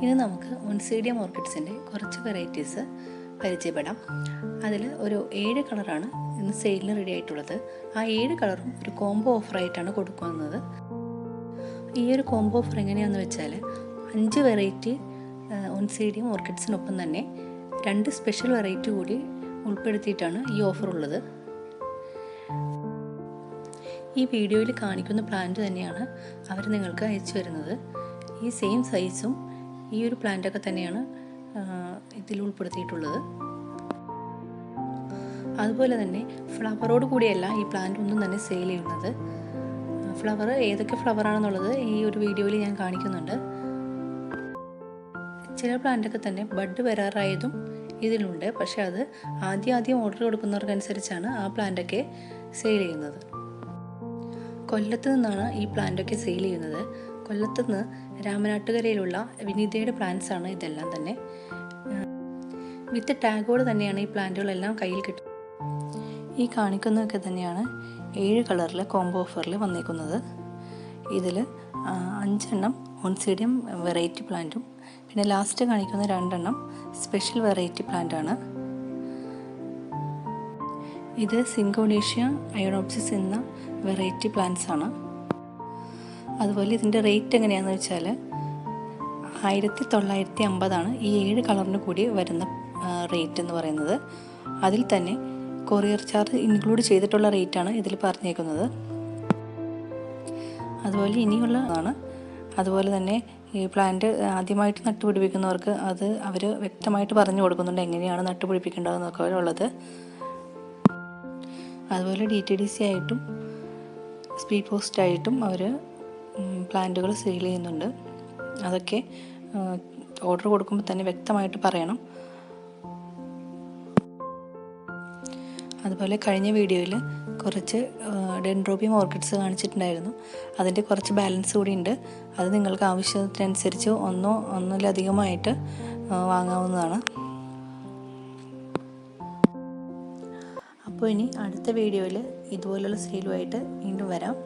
ഇനി നമുക്ക് ഒൺസീഡിയം ഓർക്കിഡ്സിന്റെ കുറച്ച് വെറൈറ്റീസ് പരിചയപ്പെടാം. അതിൽ ഒരു ഏഴ് കളറാണ് ഇന്ന് സെയിലിന് റെഡി ആയിട്ടുള്ളത്. ആ ഏഴ് കളറും ഒരു കോംബോ ഓഫറായിട്ടാണ് കൊടുക്കുന്നത്. ഈ ഒരു കോംബോ ഓഫർ എങ്ങനെയാണെന്ന് വെച്ചാൽ അഞ്ച് വെറൈറ്റി ഒൺസീഡിയം ഓർക്കിഡ്സിനൊപ്പം തന്നെ രണ്ട് സ്പെഷ്യൽ വെറൈറ്റി കൂടി ഉൾപ്പെടുത്തിയിട്ടാണ് ഈ ഓഫർ ഉള്ളത്. ഈ വീഡിയോയിൽ കാണിക്കുന്ന പ്ലാന്റ് തന്നെയാണ് അവർ നിങ്ങൾക്ക് അയച്ചു വരുന്നത് ഈ സെയിം സൈസും ഈ ഒരു പ്ലാന്റൊക്കെ തന്നെയാണ് ഇതിൽ ഉൾപ്പെടുത്തിയിട്ടുള്ളത്. അതുപോലെ തന്നെ ഫ്ലവറോട് കൂടിയല്ല ഈ പ്ലാന്റ് ഒന്നും തന്നെ സെയിൽ ചെയ്യുന്നത്. ഫ്ലവർ ഏതൊക്കെ ഫ്ലവറാണെന്നുള്ളത് ഈ ഒരു വീഡിയോയിൽ ഞാൻ കാണിക്കുന്നുണ്ട്. ചില പ്ലാന്റൊക്കെ തന്നെ ബഡ് വരാറായതും ഇതിലുണ്ട്. പക്ഷെ അത് ആദ്യം ആദ്യം ഓർഡർ കൊടുക്കുന്നവർക്കനുസരിച്ചാണ് ആ പ്ലാന്റൊക്കെ സെയിൽ ചെയ്യുന്നത്. കൊല്ലത്ത് നിന്നാണ് ഈ പ്ലാന്റൊക്കെ സെയിൽ ചെയ്യുന്നത്. കൊല്ലത്ത് നിന്ന് രാമനാട്ടുകരയിലുള്ള വിനീതയുടെ പ്ലാന്റ്സ് ആണ് ഇതെല്ലാം തന്നെ. വിത്ത് ടാഗോട് തന്നെയാണ് ഈ പ്ലാന്റുകളെല്ലാം കയ്യിൽ കിട്ടുന്നത് ഈ കാണിക്കുന്നതൊക്കെ തന്നെയാണ് ഏഴ് കളറിൽ കോംബോ ഓഫറിൽ വന്നിരിക്കുന്നത് ഇതിൽ അഞ്ചെണ്ണം ഓൺസീഡിയം വെറൈറ്റി പ്ലാന്റും പിന്നെ ലാസ്റ്റ് കാണിക്കുന്ന രണ്ടെണ്ണം സ്പെഷ്യൽ വെറൈറ്റി പ്ലാന്റാണ് ഇത് സിങ്കോണീഷ്യ അയോണോപ്സിസ് എന്ന വെറൈറ്റി പ്ലാന്റ്സ് ആണ്. അതുപോലെ ഇതിന്റെ റേറ്റ് എങ്ങനെയാണെന്ന് വെച്ചാൽ ആയിരത്തി തൊള്ളായിരത്തി അമ്പതാണ് ഈ ഏഴ് കളറിന് കൂടി വരുന്ന റേറ്റ് എന്ന് പറയുന്നത്. അതിൽ തന്നെ കൊറിയർ ചാർജ് ഇൻക്ലൂഡ് ചെയ്തിട്ടുള്ള റേറ്റാണ് ഇതിൽ പറഞ്ഞേക്കുന്നത്. അതുപോലെ ഇനിയുള്ളതാണ് അതുപോലെ തന്നെ ഈ പ്ലാന്റ് ആദ്യമായിട്ട് നട്ടുപിടിപ്പിക്കുന്നവർക്ക് അത് അവർ വ്യക്തമായിട്ട് പറഞ്ഞു കൊടുക്കുന്നുണ്ട് എങ്ങനെയാണ് നട്ടുപിടിപ്പിക്കേണ്ടതെന്നൊക്കെ ഉള്ളത്. അതുപോലെ ഡി ടി ഡി സി ആയിട്ടും സ്പീഡ് പോസ്റ്റായിട്ടും അവർ പ്ലാന്റുകൾ സെയിൽ ചെയ്യുന്നുണ്ട്. അതൊക്കെ ഓർഡർ കൊടുക്കുമ്പോൾ തന്നെ വ്യക്തമായിട്ട് പറയണം. അതുപോലെ കഴിഞ്ഞ വീഡിയോയിൽ കുറച്ച് ഡെൻഡ്രോബിയം ഓർക്കിഡ്സ് കാണിച്ചിട്ടുണ്ടായിരുന്നു. അതിന്റെ കുറച്ച് ബാലൻസ് കൂടി ഉണ്ട്. അത് നിങ്ങൾക്ക് ആവശ്യത്തിനനുസരിച്ച് ഒന്നോ ഒന്നിലധികമായിട്ട് വാങ്ങാവുന്നതാണ്. അപ്പോൾ ഇനി അടുത്ത വീഡിയോയിൽ ഇതുപോലുള്ള സെയിലുമായിട്ട് വീണ്ടും വരാം.